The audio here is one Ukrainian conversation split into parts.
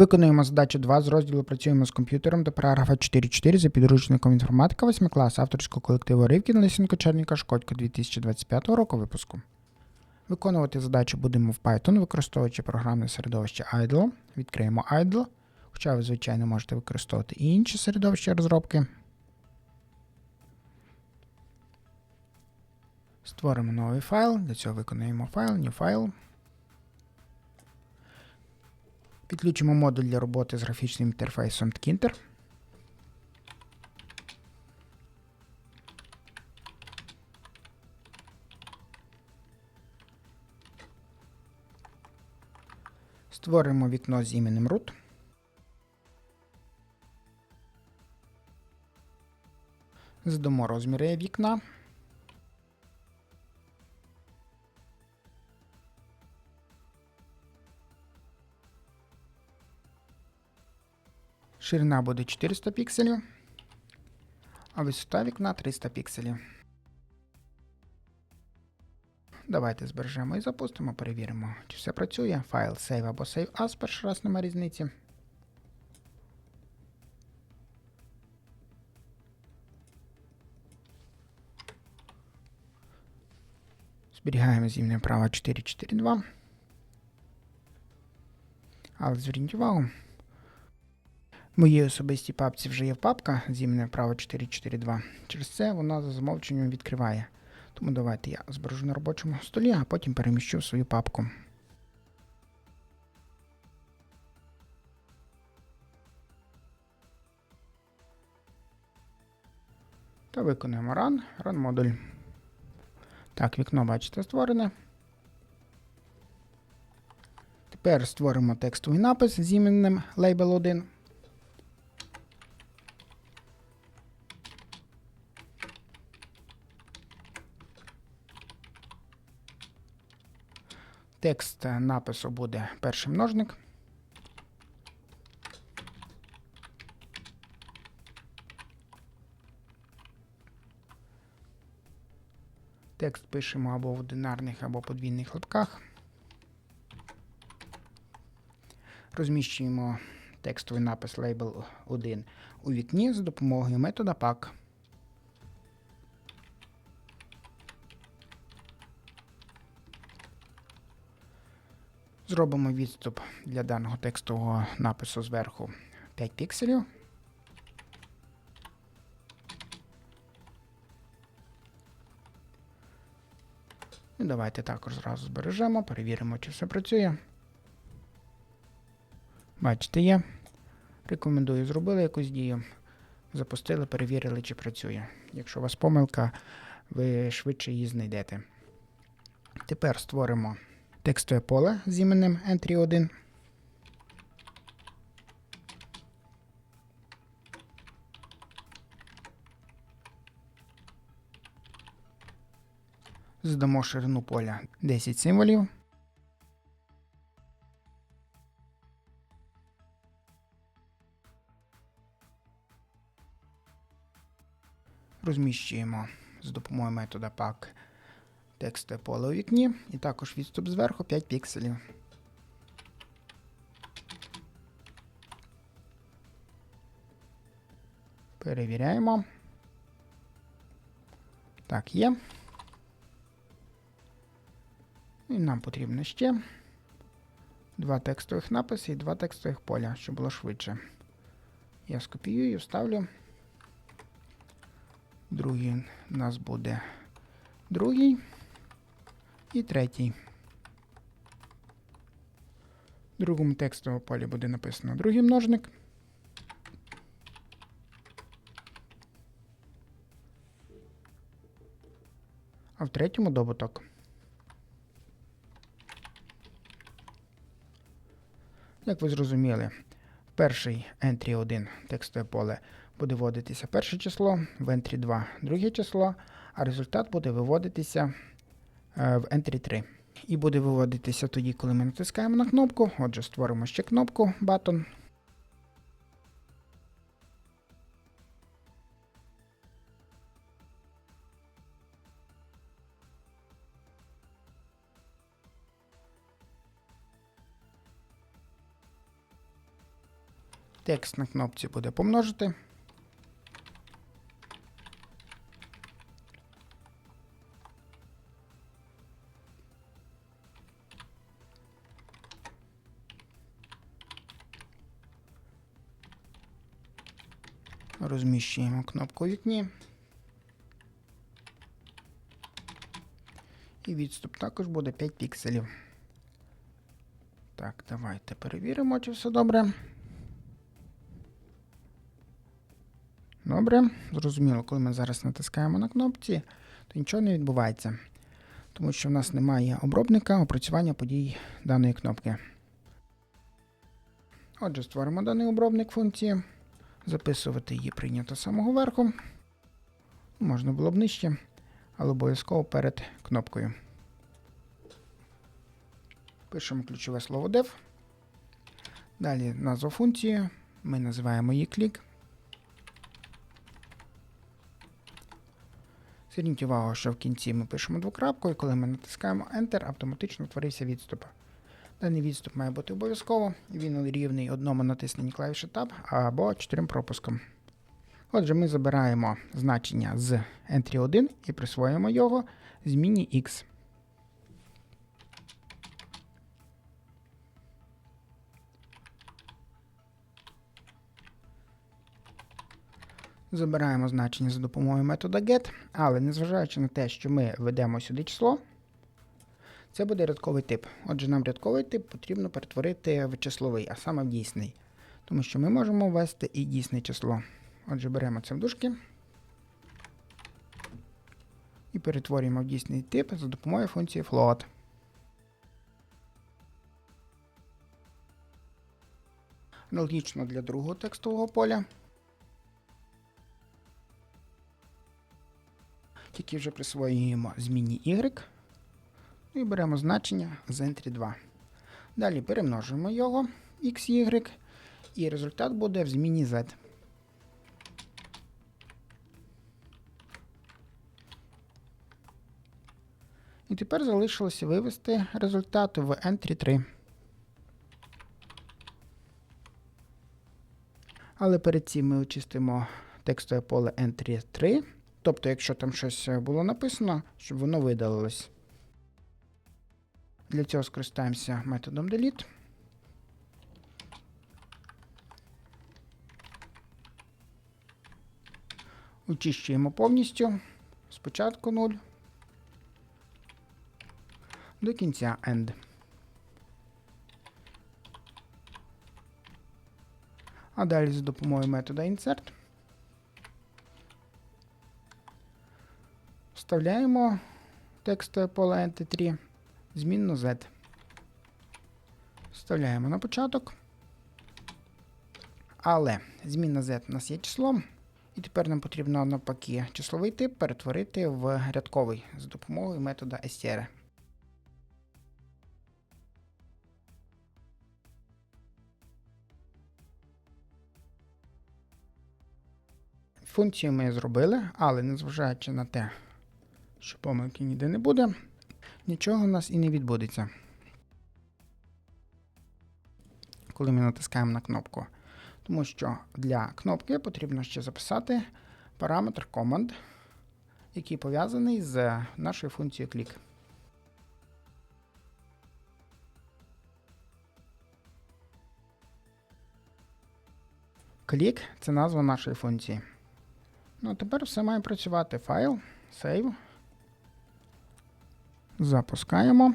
Виконуємо задачу 2 з розділу Працюємо з комп'ютером до параграфа 4.4 за підручником інформатика 8 клас авторського колективу Ривкін Лисенко Черніка Шкодько 2025 року випуску. Виконувати задачу будемо в Python, використовуючи програмне середовище IDLE. Відкриємо IDLE, хоча ви, звичайно, можете використовувати і інші середовища розробки. Створимо новий файл. Для цього виконуємо файл, new file. Підключимо модуль для роботи з графічним інтерфейсом Tkinter. Створимо вікно з іменем root. Задамо розміри вікна. Ширина буде 400 пікселів, а висота вікна 300 пікселів. Давайте збережемо і запустимо, перевіримо, чи все працює. Файл Save або Save As, перший раз немає різниці. Зберігаємо з іменем права 442. Але зверніть увагу. Моїй особистій папці вже є папка з іменем право 442. Через це вона за замовченням відкриває. Тому давайте я збережу на робочому столі, а потім переміщу свою папку. Та виконуємо run, run модуль. Так, вікно, бачите, створене. Тепер створимо текстовий напис з іменем Label 1. Текст напису буде перший множник. Текст пишемо або в одинарних, або подвійних лапках. Розміщуємо текстовий напис Label 1 у вікні за допомогою метода pack. Зробимо відступ для даного текстового напису зверху 5 пікселів. І давайте також зразу збережемо, перевіримо, чи все працює. Бачите, є. Рекомендую, зробили якусь дію. Запустили, перевірили, чи працює. Якщо у вас помилка, ви швидше її знайдете. Тепер створимо текстове поле з іменем Entry1. Задамо ширину поля 10 символів. Розміщуємо з допомогою метода pack текстове поле у вікні і також відступ зверху 5 пікселів. Перевіряємо. Так, є. І нам потрібно ще два текстових написи і два текстових поля, щоб було швидше. Я скопіюю вставлю. Другий у нас буде другий і третій. В другому текстовому полі буде написано другий множник. А в третьому добуток. Як ви зрозуміли, перший entry 1 текстове поле буде вводитися перше число, в entry 2 друге число, а результат буде виводитися в entry 3. І буде виводитися тоді, коли ми натискаємо на кнопку. Отже, створимо ще кнопку button. Текст на кнопці буде помножити. Розміщуємо кнопку вікні. І відступ також буде 5 пікселів. Так, давайте перевіримо, чи все добре. Добре, зрозуміло, коли ми зараз натискаємо на кнопці, то нічого не відбувається, тому що в нас немає обробника опрацювання подій даної кнопки. Отже, створимо даний обробник функції. Записувати її прийнято самого верху. Можна було б нижче, але обов'язково перед кнопкою. Пишемо ключове слово dev. Далі назву функції. Ми називаємо її клік. Зверніть увагу, що в кінці ми пишемо двокрапку, і коли ми натискаємо Enter, автоматично утворився відступ. Даний відступ має бути обов'язково, він рівний одному натисненні клавіші Tab або чотирьом пропускам. Отже, ми забираємо значення з Entry 1 і присвоїмо його зміні X. Забираємо значення за допомогою метода get, але незважаючи на те, що ми ведемо сюди число, це буде рядковий тип. Отже, нам рядковий тип потрібно перетворити в числовий, а саме в дійсний. Тому що ми можемо ввести і дійсне число. Отже, беремо це в дужки і перетворюємо в дійсний тип за допомогою функції float. Аналогічно для другого текстового поля. Тільки вже присвоюємо зміні y. І беремо значення з entry 2. Далі перемножуємо його xy, і результат буде в зміні z. І тепер залишилося вивести результат в entry 3. Але перед цим ми очистимо текстове поле entry 3. Тобто, якщо там щось було написано, щоб воно видалилось. Для цього скористаємося методом delete. Очищуємо повністю. Спочатку 0. До кінця end. А далі за допомогою метода insert вставляємо текстове поле ent3 змінну z. Вставляємо на початок. Але змінна z у нас є числом. І тепер нам потрібно навпаки числовий тип перетворити в рядковий за допомогою метода str. Функцію ми зробили, але незважаючи на те, що помилки ніде не буде, нічого у нас і не відбудеться. Коли ми натискаємо на кнопку. Тому що для кнопки потрібно ще записати параметр command, який пов'язаний з нашою функцією click. Click – це назва нашої функції. Ну, тепер все має працювати. Файл, Save. Запускаємо.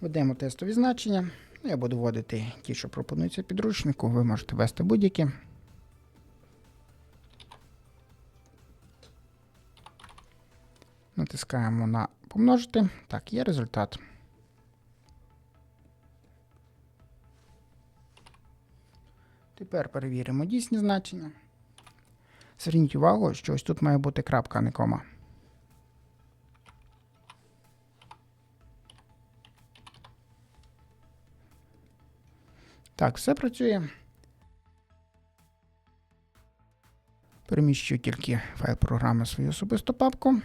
Введемо тестові значення. Я буду вводити ті, що пропонуються підручнику. Ви можете ввести будь-які. Натискаємо на помножити. Так, є результат. Тепер перевіримо дійсні значення. Зверніть увагу, що ось тут має бути крапка, а не кома. Так, все працює. Переміщу тільки файл програми свою особисту папку.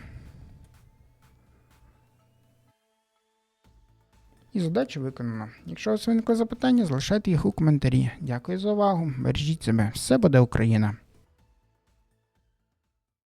І задача виконана. Якщо у вас виникли запитання, залишайте їх у коментарі. Дякую за увагу. Бережіть себе. Все буде Україна!